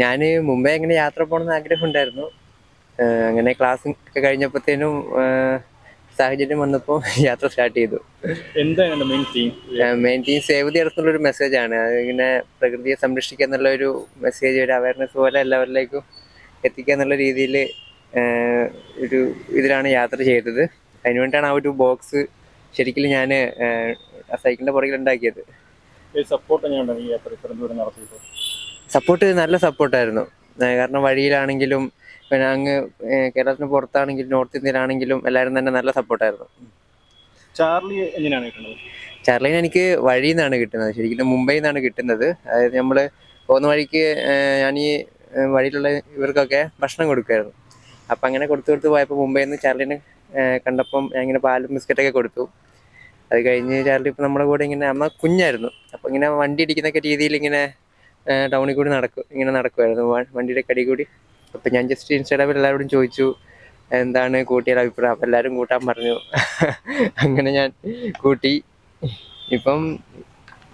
ഞാൻ മുംബൈ ഇങ്ങനെ യാത്ര പോകണമെന്ന് ആഗ്രഹം ഉണ്ടായിരുന്നു അങ്ങനെ ക്ലാസ് ഒക്കെ കഴിഞ്ഞപ്പോഴത്തേനും സാഹചര്യം വന്നപ്പോൾ യാത്ര സ്റ്റാർട്ട് ചെയ്തു. എന്താണ് main theme main team save the earth എന്നുള്ളൊരു മെസ്സേജാണ് അത് ഇങ്ങനെ പ്രകൃതിയെ സംരക്ഷിക്കുക എന്നുള്ള ഒരു മെസ്സേജ് ഒരു അവയർനെസ് പോലെ എല്ലാവരിലേക്കും എത്തിക്കുക എന്നുള്ള രീതിയിൽ ഒരു ഇതിലാണ് യാത്ര ചെയ്തത്. അതിനുവേണ്ടിയാണ് ആ ഒരു ബോക്സ് ശരിക്കും ഞാൻ സൈക്കിളിന്റെ പുറകിൽ ഉണ്ടാക്കിയത് സപ്പോർട്ട് യാത്ര ദൂരം സപ്പോർട്ട് നല്ല സപ്പോർട്ടായിരുന്നു കാരണം വഴിയിലാണെങ്കിലും പിന്നെ അങ്ങ് കേരളത്തിന് പുറത്താണെങ്കിലും നോർത്ത് ഇന്ത്യയിലാണെങ്കിലും എല്ലാവരും തന്നെ നല്ല സപ്പോർട്ടായിരുന്നു ചാർലി എങ്ങനെയാണ് കിട്ടുന്നത്? ചാർലിന് എനിക്ക് വഴിയിൽ നിന്നാണ് കിട്ടുന്നത്. ശരിക്കും മുംബൈയിൽ നിന്നാണ് കിട്ടുന്നത്. അതായത് നമ്മൾ പോകുന്ന വഴിക്ക് ഞാൻ ഈ വഴിയിലുള്ള ഇവർക്കൊക്കെ ഭക്ഷണം കൊടുക്കുമായിരുന്നു. അപ്പം അങ്ങനെ കൊടുത്തു കൊടുത്ത് പോയപ്പോൾ മുംബൈയിൽ നിന്ന് ചാർലിനെ കണ്ടപ്പം ഞാൻ ഇങ്ങനെ പാലും ബിസ്ക്കറ്റൊക്കെ കൊടുത്തു. അത് കഴിഞ്ഞ് ചാർലി ഇപ്പം നമ്മുടെ കൂടെ ഇങ്ങനെ അമ്മ കുഞ്ഞായിരുന്നു. അപ്പം ഇങ്ങനെ വണ്ടി ഇടിക്കുന്നൊക്കെ രീതിയിൽ ഇങ്ങനെ ടൗണിൽ കൂടി നടക്കും ഇങ്ങനെ നടക്കുമായിരുന്നു വണ്ടിയുടെ കടി കൂടി. അപ്പം ഞാൻ ജസ്റ്റ് ഇൻസ്റ്റാഗ്രാമിൽ എല്ലാവരോടും ചോദിച്ചു എന്താണ് കൂട്ടിയുടെ അഭിപ്രായം? അപ്പം എല്ലാവരും കൂട്ടാൻ പറഞ്ഞു. അങ്ങനെ ഞാൻ കൂട്ടി. ഇപ്പം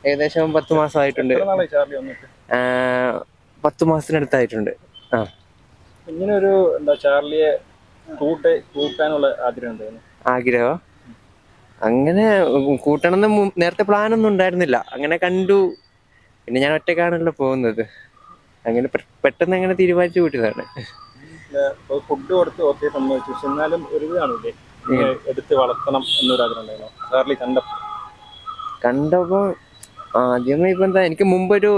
ഏകദേശം പത്ത് മാസമായിട്ടുണ്ട്. പത്ത് മാസത്തിനടുത്തായിട്ടുണ്ട്. ആ. ഇങ്ങനെ ഒരു എന്താ ചാർലിയെ കൂട്ടെ കൂട്ടാനുള്ള ആഗ്രഹം എന്തായിരുന്നു? ആഗ്രഹം? അങ്ങനെ കൂട്ടണമെന്ന് നേരത്തെ പ്ലാനൊന്നും ഉണ്ടായിരുന്നില്ല. അങ്ങനെ കണ്ടു. പിന്നെ ഞാൻ ഒറ്റക്കാണല്ലോ പോകുന്നത്. അങ്ങനെ പെട്ടെന്ന് അങ്ങനെ തീരുമാനിച്ചു കൂട്ടിയതാണ് ഫുഡ് കൊടുത്ത് ഓക്കെ സമ്മതിച്ചു. പക്ഷെ എന്നാലും ഒരു ഇതാണില്ലേ എടുത്ത് വളർത്തണം എന്നൊരു ആഗ്രഹം ഉണ്ടായിരുന്നു. ചാർലി കണ്ടപ്പോൾ കണ്ടപ്പോൾ ആദ്യമേ ഇപ്പം എന്താ എനിക്ക് മുമ്പൊരു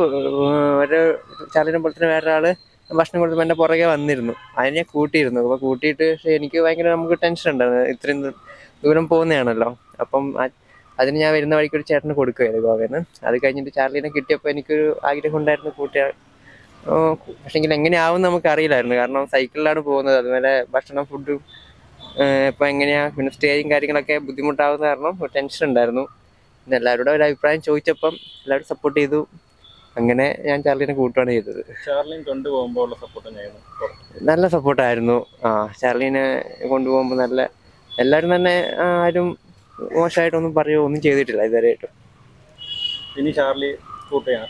ഒരു ചാലിനെ പോലെ തന്നെ വേറൊരാൾ ഭക്ഷണം കൊടുത്തപ്പോൾ എന്റെ പുറകെ വന്നിരുന്നു. അതിന് ഞാൻ കൂട്ടിയിരുന്നു. അപ്പോൾ കൂട്ടിയിട്ട് പക്ഷേ എനിക്ക് ഭയങ്കര നമുക്ക് ടെൻഷൻ ഉണ്ടായിരുന്നു. ഇത്രയും ദൂരം പോകുന്നതാണല്ലോ. അപ്പം അതിന് ഞാൻ വരുന്ന വഴിക്ക് ഒരു ചേട്ടന് കൊടുക്കുകയായിരുന്നു ഗോവയിൽ അത് കഴിഞ്ഞിട്ട് ചാർലിനെ കിട്ടിയപ്പോൾ എനിക്കൊരു ആഗ്രഹം ഉണ്ടായിരുന്നു കൂട്ടിയ പക്ഷെങ്കിൽ എങ്ങനെയാവും നമുക്ക് അറിയില്ലായിരുന്നു കാരണം സൈക്കിളിലാണ് പോകുന്നത്. അതുപോലെ ഭക്ഷണം ഫുഡും ഇപ്പം എങ്ങനെയാ പിന്നെ സ്റ്റേയും കാര്യങ്ങളൊക്കെ ബുദ്ധിമുട്ടാവുന്ന കാരണം ഒരു ടെൻഷൻ ഉണ്ടായിരുന്നു. പിന്നെ എല്ലാവരോടും ഒരു അഭിപ്രായം ചോദിച്ചപ്പം എല്ലാവരും സപ്പോർട്ട് ചെയ്തു. അങ്ങനെ ഞാൻ ചാർലിനെ കൂട്ടുകയാണ് ചെയ്തത്. കൊണ്ടുപോകുമ്പോൾ സപ്പോർട്ട് നല്ല സപ്പോർട്ടായിരുന്നു ആ ചാർലിനെ കൊണ്ടുപോകുമ്പോൾ നല്ല എല്ലാവരും തന്നെ ആരും മോശമായിട്ടൊന്നും പറയുകയോ ഒന്നും ചെയ്തിട്ടില്ല ഇതുവരെയായിട്ടും. ഇനി ചാർലി കൂട്ടുകയാണ്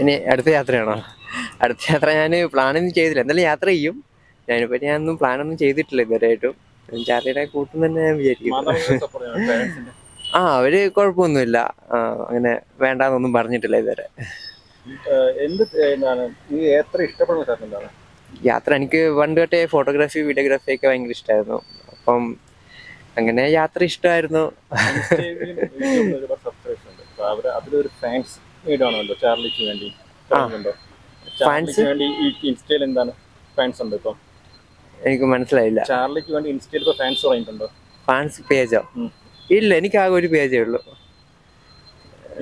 ഇനി അടുത്ത യാത്രയാണോ? അടുത്ത യാത്ര ഞാൻ പ്ലാനൊന്നും ചെയ്തില്ല. എന്തായാലും യാത്ര ചെയ്യും. ഞാനിപ്പോൾ ഞാനൊന്നും പ്ലാനൊന്നും ചെയ്തിട്ടില്ല ഇതുവരെയായിട്ടും. ചാർലിയുടെ കൂട്ടം തന്നെ ഞാൻ വിചാരിക്കും ആ അവർ കുഴപ്പമൊന്നുമില്ല. അങ്ങനെ വേണ്ടാന്നൊന്നും പറഞ്ഞിട്ടില്ല ഇതുവരെ. എന്ത് എന്താണ്? ഈ യാത്ര ഇഷ്ടപ്പെടുന്ന യാത്ര എനിക്ക് പണ്ട് തൊട്ടേ ഫോട്ടോഗ്രാഫി വീഡിയോഗ്രാഫി ഒക്കെ ഭയങ്കര ഇഷ്ടമായിരുന്നു അപ്പം അങ്ങനെ യാത്ര ഇഷ്ടമായിരുന്നു. അതിലൊരു ഫാൻസ് ചാർലിക്ക് വേണ്ടി വേണ്ടി ഇൻസ്റ്റയിൽ എന്താണ് ഫാൻസ് ഉണ്ട് ഇപ്പം എനിക്ക് മനസ്സിലായില്ല. ചാർലിക്ക് വേണ്ടി ഇൻസ്റ്റയിൽ ഇപ്പൊ ഫാൻസ് ഫാൻസ് പേജോ ഇല്ല എനിക്ക് ആകെ ഒരു പേജേ ഉള്ളൂ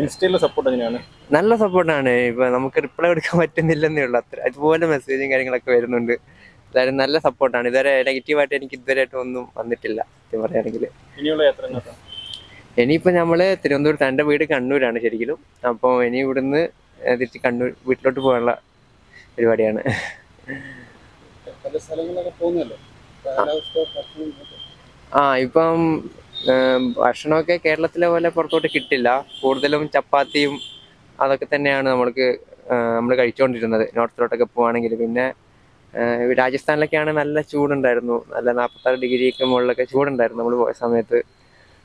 ഇൻസ്റ്റയിലെ സപ്പോർട്ട് എങ്ങനെയാണ് നല്ല സപ്പോർട്ടാണ്. ഇപ്പൊ നമുക്ക് റിപ്ലൈ കൊടുക്കാൻ പറ്റുന്നില്ലെന്നേ ഉള്ളൂ അത്ര. അതുപോലെ മെസ്സേജും കാര്യങ്ങളൊക്കെ വരുന്നുണ്ട്. എന്തായാലും നല്ല സപ്പോർട്ടാണ്. ഇതുവരെ നെഗറ്റീവായിട്ട് എനിക്ക് ഇതുവരെ ഒന്നും വന്നിട്ടില്ല. സത്യം പറയുകയാണെങ്കിൽ ഇനിയുള്ള യാത്ര ഇനിയിപ്പോൾ നമ്മൾ തിരുവനന്തപുരത്ത് എന്റെ വീട് കണ്ണൂരാണ് ശരിക്കും അപ്പോൾ ഇനി ഇവിടുന്ന് തിരിച്ച് കണ്ണൂർ വീട്ടിലോട്ട് പോകാനുള്ള പരിപാടിയാണ്. ആ ഇപ്പം ഭക്ഷണമൊക്കെ കേരളത്തിലെ പോലെ പുറത്തോട്ട് കിട്ടില്ല. കൂടുതലും ചപ്പാത്തിയും അതൊക്കെ തന്നെയാണ് നമ്മൾക്ക് നമ്മൾ കഴിച്ചുകൊണ്ടിരുന്നത് നോർത്തിലോട്ടൊക്കെ പോവാണെങ്കിൽ പിന്നെ രാജസ്ഥാനിലൊക്കെയാണ് നല്ല ചൂടുണ്ടായിരുന്നു. നല്ല നാൽപ്പത്താറ് ഡിഗ്രിയൊക്കെ മുകളിലൊക്കെ ചൂടുണ്ടായിരുന്നു നമ്മൾ പോയ സമയത്ത്.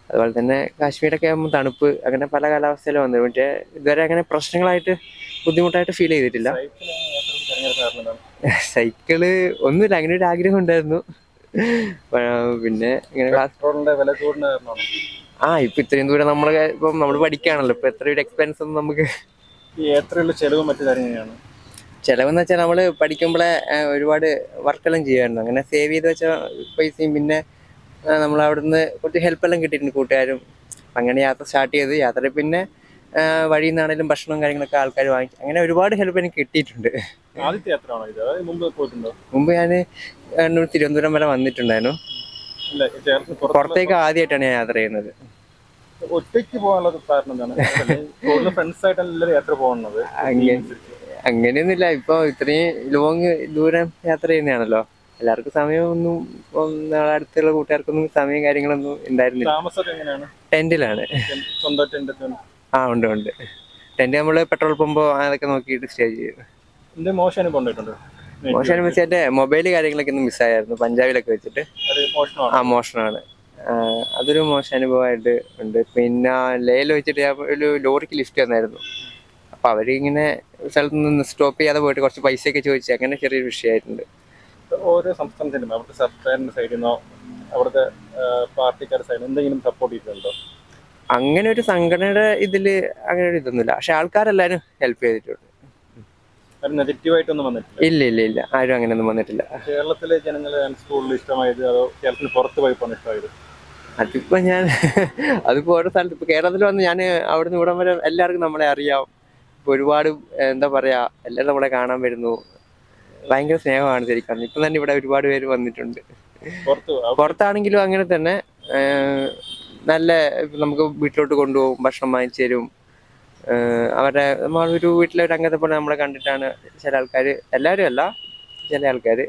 അതുപോലെ തന്നെ കാശ്മീരൊക്കെ ആകുമ്പോൾ തണുപ്പ് അങ്ങനെ പല കാലാവസ്ഥയിലും വന്നു. പക്ഷേ ഇതുവരെ അങ്ങനെ പ്രശ്നങ്ങളായിട്ട് ബുദ്ധിമുട്ടായിട്ട് ഫീൽ ചെയ്തിട്ടില്ല. സൈക്കിൾ ഒന്നുമില്ല അങ്ങനെ ഒരു ആഗ്രഹം ഉണ്ടായിരുന്നു. പിന്നെ ഇങ്ങനെ ആ ഇപ്പൊ ഇത്രയും ദൂരം നമ്മൾ ഇപ്പം നമ്മൾ പഠിക്കുകയാണല്ലോ. ഇപ്പൊ എത്ര ഒരു എക്സ്പെൻസ് ഒന്നും നമുക്ക് ഈ ചെലവും മറ്റു കാര്യങ്ങളാണ് ചിലവെന്ന് വെച്ചാൽ നമ്മൾ പഠിക്കുമ്പോഴേ ഒരുപാട് വർക്കെല്ലാം ചെയ്യുമായിരുന്നു അങ്ങനെ സേവ് ചെയ്ത് വെച്ച പൈസയും പിന്നെ നമ്മൾ അവിടുന്ന് കുറച്ച് ഹെൽപ്പെല്ലാം കിട്ടിയിട്ടുണ്ട് കൂട്ടുകാരും. അങ്ങനെ യാത്ര സ്റ്റാർട്ട് ചെയ്ത് യാത്ര പിന്നെ വഴിയിൽ നിന്നാണെങ്കിലും ഭക്ഷണവും കാര്യങ്ങളൊക്കെ ആൾക്കാർ വാങ്ങിച്ചു അങ്ങനെ ഒരുപാട് ഹെൽപ്പ് എനിക്ക് കിട്ടിയിട്ടുണ്ട്. മുമ്പ് ഞാൻ തിരുവനന്തപുരം വരെ വന്നിട്ടുണ്ടായിരുന്നു. പുറത്തേക്ക് ആദ്യമായിട്ടാണ് ഞാൻ യാത്ര ചെയ്യുന്നത്. ഒറ്റയ്ക്ക് പോകാനുള്ള കാരണം എന്താണ്? ഫ്രണ്ട്സ് ആയിട്ടാണ് എല്ലാവരും യാത്ര പോകുന്നത്. അങ്ങനെയൊന്നുമില്ല. ഇപ്പൊ ഇത്രയും ലോങ് ദൂരം യാത്ര ചെയ്യുന്നതാണല്ലോ. എല്ലാവർക്കും സമയമൊന്നും നാളെ അടുത്തുള്ള കൂട്ടുകാർക്കൊന്നും സമയം കാര്യങ്ങളൊന്നും ഉണ്ടായിരുന്നില്ല. ടെന്റിലാണ്. ആ ഉണ്ട് ഉണ്ട്. ടെന്റ് നമ്മൾ പെട്രോൾ പമ്പോ അതൊക്കെ നോക്കിയിട്ട് സ്റ്റേ ചെയ്യും. എന്ത് മോശം അനുഭവം ഉണ്ടായിട്ടുണ്ട്? മോശം വെച്ചാൽ മൊബൈൽ കാര്യങ്ങളൊക്കെ ഒന്ന് മിസ്സായിരുന്നു പഞ്ചാബിലൊക്കെ വെച്ചിട്ട്. ആ മോഷണമാണ്. അതൊരു മോശം അനുഭവമായിട്ട് ഉണ്ട്. പിന്നെ ലേയിൽ വെച്ചിട്ട് ഒരു ലോറിക്ക് ലിഫ്റ്റ് വന്നായിരുന്നു അപ്പൊ അവരിങ്ങനെ സ്ഥലത്ത് നിന്ന് സ്റ്റോപ്പ് ചെയ്യാതെ പോയിട്ട് കുറച്ച് പൈസയൊക്കെ ചോദിച്ചു അങ്ങനെ ചെറിയൊരു വിഷയമായിട്ടുണ്ട്. ഓരോ സംസ്ഥാനത്തിനും അവിടുത്തെ സർക്കാരിന്റെ സൈഡിൽ നിന്നോ അവിടുത്തെ പാർട്ടിക്കാരുടെ സൈഡിൽ എന്തെങ്കിലും സപ്പോർട്ട് ചെയ്തിട്ടുണ്ടോ? അങ്ങനെ ഒരു സംഘടനയുടെ ഇതിൽ അങ്ങനെ ഒരു ഇതൊന്നുമില്ല. പക്ഷെ ആൾക്കാരെല്ലാരും ഹെൽപ്പ് ചെയ്തിട്ടുണ്ട്. നെഗറ്റീവായിട്ടൊന്നും വന്നിട്ടില്ല. ഇല്ല ഇല്ല ഇല്ല. ആരും അങ്ങനെ ഒന്നും വന്നിട്ടില്ല. കേരളത്തിലെ ജനങ്ങൾ സ്കൂളിൽ ഇഷ്ടമായത്? അതോ കേരളത്തിന് പുറത്ത് പോയപ്പോൾ ഇഷ്ടമായത്? അതിപ്പോ ഞാൻ അതിപ്പോ ഓരോ സ്ഥലത്ത് ഇപ്പൊ കേരളത്തിൽ വന്ന് ഞാൻ അവിടുന്ന് ഇവിടം വരെ എല്ലാവർക്കും നമ്മളെ അറിയാം. ഒരുപാട് എന്താ പറയാ എല്ലാവരും നമ്മളെ കാണാൻ വരുന്നു. ഭയങ്കര സ്നേഹമാണ് ശരിക്കും. ഇപ്പൊ തന്നെ ഇവിടെ ഒരുപാട് പേര് വന്നിട്ടുണ്ട്. പുറത്താണെങ്കിലും അങ്ങനെ തന്നെ നല്ല നമുക്ക് വീട്ടിലോട്ട് കൊണ്ടുപോകും ഭക്ഷണം വാങ്ങിച്ചു തരും. അവരുടെ നമ്മളൊരു വീട്ടിലെ ഒരു അംഗത്തെ പോലെ നമ്മളെ കണ്ടിട്ടാണ് ചില ആൾക്കാർ എല്ലാവരും അല്ല ചില ആൾക്കാർ.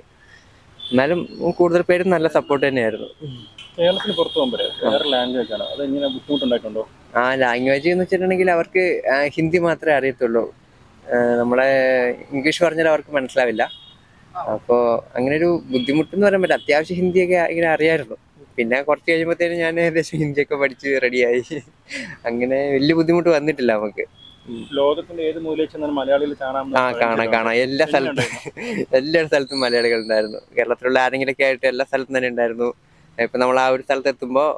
എന്നാലും കൂടുതൽ പേരും നല്ല സപ്പോർട്ട് തന്നെയായിരുന്നു. കേരളത്തിന് പുറത്ത് പോകുമ്പോഴേ വേറെ ലാംഗ്വേജ് ആണ്? അത് എങ്ങനെ ബുദ്ധിമുട്ടുണ്ടായിട്ടുണ്ടോ? ആ ലാംഗ്വേജ് എന്ന് വെച്ചിട്ടുണ്ടെങ്കിൽ അവർക്ക് ഹിന്ദി മാത്രമേ അറിയത്തുള്ളൂ. നമ്മളെ ഇംഗ്ലീഷ് പറഞ്ഞാൽ അവർക്ക് മനസ്സിലാവില്ല. അപ്പോൾ അങ്ങനെ ഒരു ബുദ്ധിമുട്ടെന്ന് പറയാൻ പറ്റില്ല. അത്യാവശ്യം ഹിന്ദിയൊക്കെ ഇങ്ങനെ അറിയായിരുന്നു. പിന്നെ കുറച്ച് കഴിയുമ്പോഴത്തേനും ഞാൻ ഏകദേശം ഹിന്ദിയൊക്കെ പഠിച്ച് റെഡിയായി അങ്ങനെ വലിയ ബുദ്ധിമുട്ട് വന്നിട്ടില്ല നമുക്ക്. ലോകത്തിന്റെ ഏത് മൂലയിൽ മലയാളികൾ കാണാൻ ആ കാണാം കാണാം. എല്ലാ സ്ഥലത്തും എല്ലാ സ്ഥലത്തും മലയാളികൾ ഉണ്ടായിരുന്നു. കേരളത്തിലുള്ള ആരെങ്കിലൊക്കെ ആയിട്ട് എല്ലാ സ്ഥലത്തും തന്നെ ഉണ്ടായിരുന്നു. ഇപ്പൊ നമ്മൾ ആ ഒരു സ്ഥലത്ത് എത്തുമ്പോൾ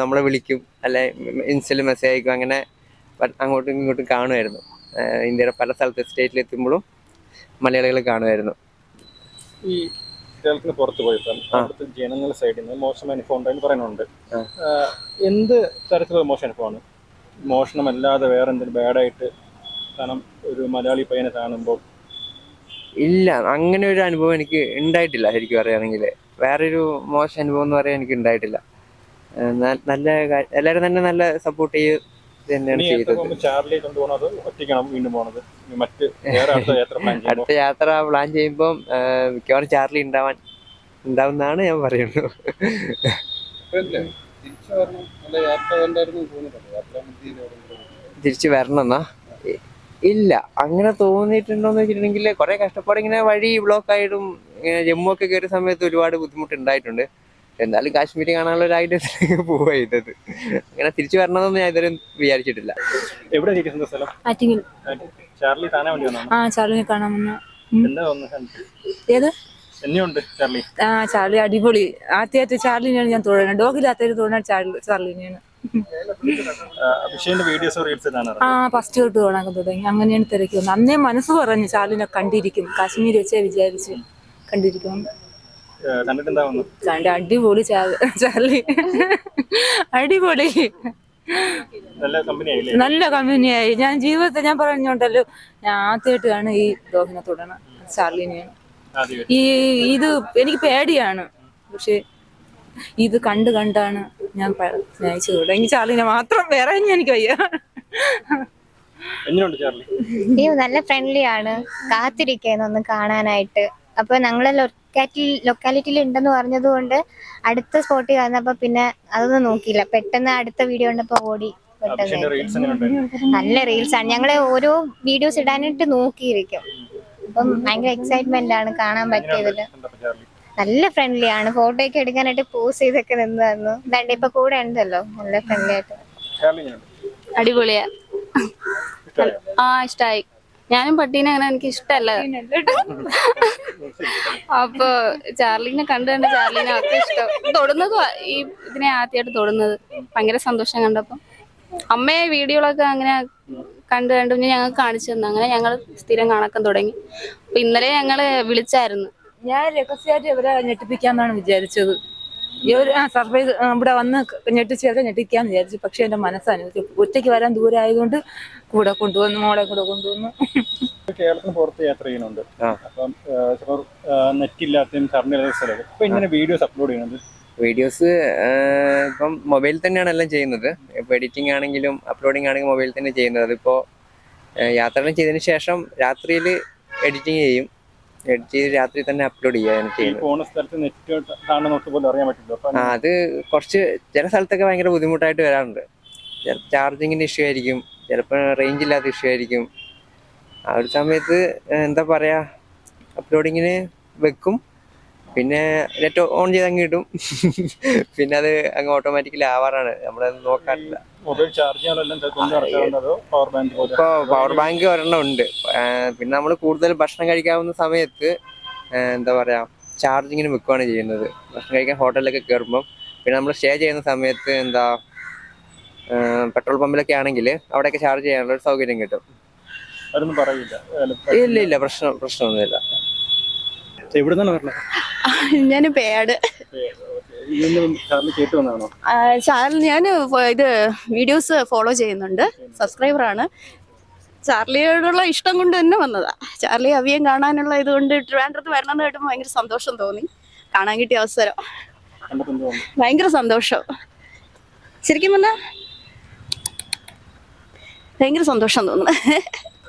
നമ്മളെ വിളിക്കും. അല്ലെ ഇൻസ്റ്റയിൽ മെസ്സേജ് അയക്കും. അങ്ങനെ അങ്ങോട്ടും ഇങ്ങോട്ടും കാണുമായിരുന്നു. ഇന്ത്യയുടെ പല സ്ഥലത്ത് സ്റ്റേറ്റിൽ എത്തുമ്പോഴും മലയാളികൾ കാണുമായിരുന്നു. ഈ കേരളത്തിന് പുറത്ത് പോയപ്പോൾ അവിടുത്തെ ജനങ്ങളുടെ സൈഡിൽ നിന്ന് മോശം അനുഭവം ഉണ്ടെന്ന് പറയുന്നുണ്ട്. എന്ത് തരത്തിലുള്ള മോശം അനുഭവമാണ്? മോഷണമല്ലാതെ വേറെ എന്തെങ്കിലും ബാഡായിട്ട് കാരണം ഒരു മലയാളി പയ്യനെ കാണുമ്പോൾ? ഇല്ല അങ്ങനെ ഒരു അനുഭവം എനിക്ക് ഉണ്ടായിട്ടില്ല ശരിക്കും പറയുകയാണെങ്കിൽ വേറൊരു മോശം അനുഭവം എന്ന് പറയാൻ എനിക്ക് ഉണ്ടായിട്ടില്ല. നല്ല എല്ലാരും എല്ലാവരും തന്നെ നല്ല സപ്പോർട്ട് ചെയ്ത് തന്നെയാണ് ചെയ്തത്. ചാർലി ഒറ്റയ്ക്കാണ് വീണ്ടും പോണത്. മറ്റ് അടുത്ത യാത്ര പ്ലാൻ ചെയ്യുമ്പോൾ മിക്കവാറും ചാർലി ഉണ്ടാവാൻ ഉണ്ടാവുന്നതാണ് ഞാൻ പറയുന്നത്. തിരിച്ചു വരണം. എന്നാ ഇല്ല. അങ്ങനെ തോന്നിയിട്ടുണ്ടോന്ന് വെച്ചിട്ടുണ്ടെങ്കിൽ കുറെ കഷ്ടപ്പാട് ഇങ്ങനെ വഴി ബ്ലോക്ക് ആയിട്ടും ഇങ്ങനെ ജമ്മു ഒക്കെ കയറിയ സമയത്ത് ഒരുപാട് ബുദ്ധിമുട്ട് ഉണ്ടായിട്ടുണ്ട് എന്നാലും കാശ്മീർ കാണാനുള്ള ഒരു ഐഡിയത്തിലേക്ക് പോവുക ചെയ്തത്. അങ്ങനെ തിരിച്ചു വരണമെന്നൊന്നും ഞാൻ ഇതുവരെ വിചാരിച്ചിട്ടില്ല. ചാർലി ഏത്? ആ അടിപൊളി. ആദ്യമായിട്ട് ചാർലിനെയാണ് ഞാൻ തൊഴുന്നത് ഡോഗിലാത്തതിൽ തൊഴുന്നത് ചാർലി ചാർലിനെയാണ്. ആ ഫസ്റ്റ് തൊട്ട് കാണാൻ തുടങ്ങി. അങ്ങനെയാണ് തിരക്കി വന്നത്. അന്നേ മനസ്സ് പറഞ്ഞു ചാർലിനെ കണ്ടിരിക്കും കാശ്മീർ വെച്ചേ വിചാരിച്ച് കണ്ടിരിക്കും കണ്ടിട്ട് എന്താ വന്നു കണ്ട് അടിപൊളി ചാർലി. അടിപൊളി. നല്ല കമ്പനി ആയില്ലേ? നല്ല കമ്പനിയായി ഞാൻ ജീവിതത്തിൽ ഞാൻ പറഞ്ഞോണ്ടല്ലോ ഞാൻ ആദ്യമായിട്ടാണ് ഈ ഡോഗിനെ തുടണ ചാർലിനെയാണ് ഈ ഇത് എനിക്ക് പേടിയാണ്. പക്ഷെ ഇത് കണ്ട് കണ്ടാണ് ഞാൻ സ്നേഹിച്ചു തുടങ്ങി ചാർലിനെ മാത്രം വേറെ എനിക്ക് വയ്യ. അയ്യോ നല്ല ഫ്രണ്ട്ലി ആണ്. കാത്തിരിക്കുന്നു ഒന്ന് കാണാനായിട്ട്. അപ്പൊ ഞങ്ങൾ ലൊക്കാലിറ്റി ലൊക്കാലിറ്റിയിൽ ഉണ്ടെന്ന് പറഞ്ഞതുകൊണ്ട് അടുത്ത സ്പോട്ടിൽ വന്നപ്പോ പിന്നെ അതൊന്നും നോക്കിയില്ല. പെട്ടെന്ന് അടുത്ത വീഡിയോ ഉണ്ടപ്പോ ഓടി പെട്ടെന്ന് നല്ല റീൽസ് ആണ്. ഞങ്ങൾ ഓരോ വീഡിയോസ് ഇടാനായിട്ട് നോക്കിയിരിക്കും. അപ്പം ഭയങ്കര എക്സൈറ്റ്മെന്റ് ആണ് കാണാൻ പറ്റിയതിൽ. നല്ല ഫ്രണ്ട്ലി ആണ്. ഫോട്ടോ ഒക്കെ എടുക്കാനായിട്ട് പോസ് ചെയ്തൊക്കെ നിന്ന് തന്നു ദാണ്ട് ഇപ്പൊ കൂടെ ഉണ്ടല്ലോ. നല്ല ഫ്രണ്ട്ലി ആയിട്ട്. അടിപൊളിയാ. ആ ഇഷ്ടായി. ഞാനും പട്ടീനെ അങ്ങനെ എനിക്ക് ഇഷ്ടല്ല അപ്പൊ ചാർലിനെ കണ്ടു കണ്ട് ചാർലിനെ ഒക്കെ ഇഷ്ടം. തൊടുന്നത് ഈ ഇതിനെ ആദ്യമായിട്ട് തൊടുന്നത്. ഭയങ്കര സന്തോഷം കണ്ടപ്പോ. അമ്മയെ വീഡിയോകളൊക്കെ അങ്ങനെ കണ്ടു കണ്ടു പിന്നെ ഞങ്ങൾക്ക് കാണിച്ചു തന്നു. അങ്ങനെ ഞങ്ങൾ സ്ഥിരം കാണാൻ തുടങ്ങി. അപ്പൊ ഇന്നലെ ഞങ്ങൾ വിളിച്ചായിരുന്നു. ഞാൻ രഹസ്യമായിട്ട് ഇവരെ ഞെട്ടിപ്പിക്കാന്നാണ് വിചാരിച്ചത്. ഈ ഒരു സർപ്രൈസ് ഇവിടെ വന്ന് ഞെട്ടിച്ചവരെ ഞെട്ടിക്കാന്ന് വിചാരിച്ചു. പക്ഷെ എന്റെ മനസ്സനുവദിച്ചു ഒറ്റയ്ക്ക് വരാൻ ദൂരെ ആയതുകൊണ്ട് കൂടെ കൊണ്ടുവന്നു മോളെ കൂടെ കൊണ്ടുവന്നു. കേരളത്തിന് പുറത്ത് യാത്ര ചെയ്യുന്നുണ്ട്. ആ. അപ്പം ചിലർ നെറ്റ് ഇല്ലാത്തതും കറണ്ട് സ്ഥലം ഇപ്പൊ ഇങ്ങനെ വീഡിയോസ് അപ്ലോഡ് ചെയ്യുന്നത് വീഡിയോസ് ഇപ്പം മൊബൈൽ തന്നെയാണ് എല്ലാം ചെയ്യുന്നത്. ഇപ്പം എഡിറ്റിംഗ് ആണെങ്കിലും അപ്ലോഡിംഗ് ആണെങ്കിലും മൊബൈൽ തന്നെ ചെയ്യുന്നത്. അതിപ്പോൾ യാത്രകൾ ചെയ്തതിന് ശേഷം രാത്രിയിൽ എഡിറ്റിംഗ് ചെയ്യും. എഡിറ്റ് ചെയ്ത് രാത്രി തന്നെ അപ്ലോഡ് ചെയ്യാൻ ചെയ്യുന്നത്. അത് കുറച്ച് ചില സ്ഥലത്തൊക്കെ ഭയങ്കര ബുദ്ധിമുട്ടായിട്ട് വരാറുണ്ട്. ചാർജിങ്ങിന്റെ ഇഷ്യൂ ആയിരിക്കും ചിലപ്പോൾ റേഞ്ച് ഇല്ലാത്ത ഇഷ്യൂ ആയിരിക്കും. ആ ഒരു സമയത്ത് എന്താ പറയാ അപ്ലോഡിങ്ങിന് വെക്കും. പിന്നെ നെറ്റ് ഓൺ ചെയ്ത് അങ്ങ് കിട്ടും പിന്നെ അത് അങ്ങ് ഓട്ടോമാറ്റിക്കലി ആവാറാണ്. നമ്മളത് നോക്കാറില്ല. മൊബൈൽ ചാർജ് പവർ ബാങ്ക് പോലെ? ഇപ്പോൾ പവർ ബാങ്ക് ഒരെണ്ണം ഉണ്ട്. പിന്നെ നമ്മൾ കൂടുതൽ ഭക്ഷണം കഴിക്കാവുന്ന സമയത്ത് എന്താ പറയാ ചാർജിങ്ങിന് വെക്കുകയാണ് ചെയ്യുന്നത്. ഭക്ഷണം കഴിക്കാൻ ഹോട്ടലിലൊക്കെ കയറുമ്പം പിന്നെ നമ്മൾ സ്റ്റേ ചെയ്യുന്ന സമയത്ത് എന്താ പെട്രോൾ പമ്പിലൊക്കെ ആണെങ്കിൽ അവിടെയൊക്കെ ചാർജ് ചെയ്യാനുള്ള ഒരു സൗകര്യം കിട്ടും. ഇല്ല ഇല്ല പ്രശ്നം പ്രശ്നമൊന്നുമില്ല. എവിടെ നിന്നാണ് പറഞ്ഞത് ഞാൻ പേട്. ചാർലി ചാനൽ ഞാൻ ഇത് വീഡിയോസ് ഫോളോ ചെയ്യുന്നുണ്ട്. സബ്സ്ക്രൈബർ ആണ് ചാർലിയോടുള്ള ഇഷ്ടം കൊണ്ട് തന്നെ വന്നതാ. ചാർലി അവിയം കാണാനുള്ള ഇതുകൊണ്ട് ട്രിവാൻഡ്രത്ത് വരണം എന്ന് കേട്ടപ്പോൾ ഭയങ്കര സന്തോഷം തോന്നി. കാണാൻ കിട്ടിയ അവസരം. ഭയങ്കര സന്തോഷം. ശരിക്കും പറഞ്ഞാൽ ഭയങ്കര സന്തോഷം തോന്നുന്നു.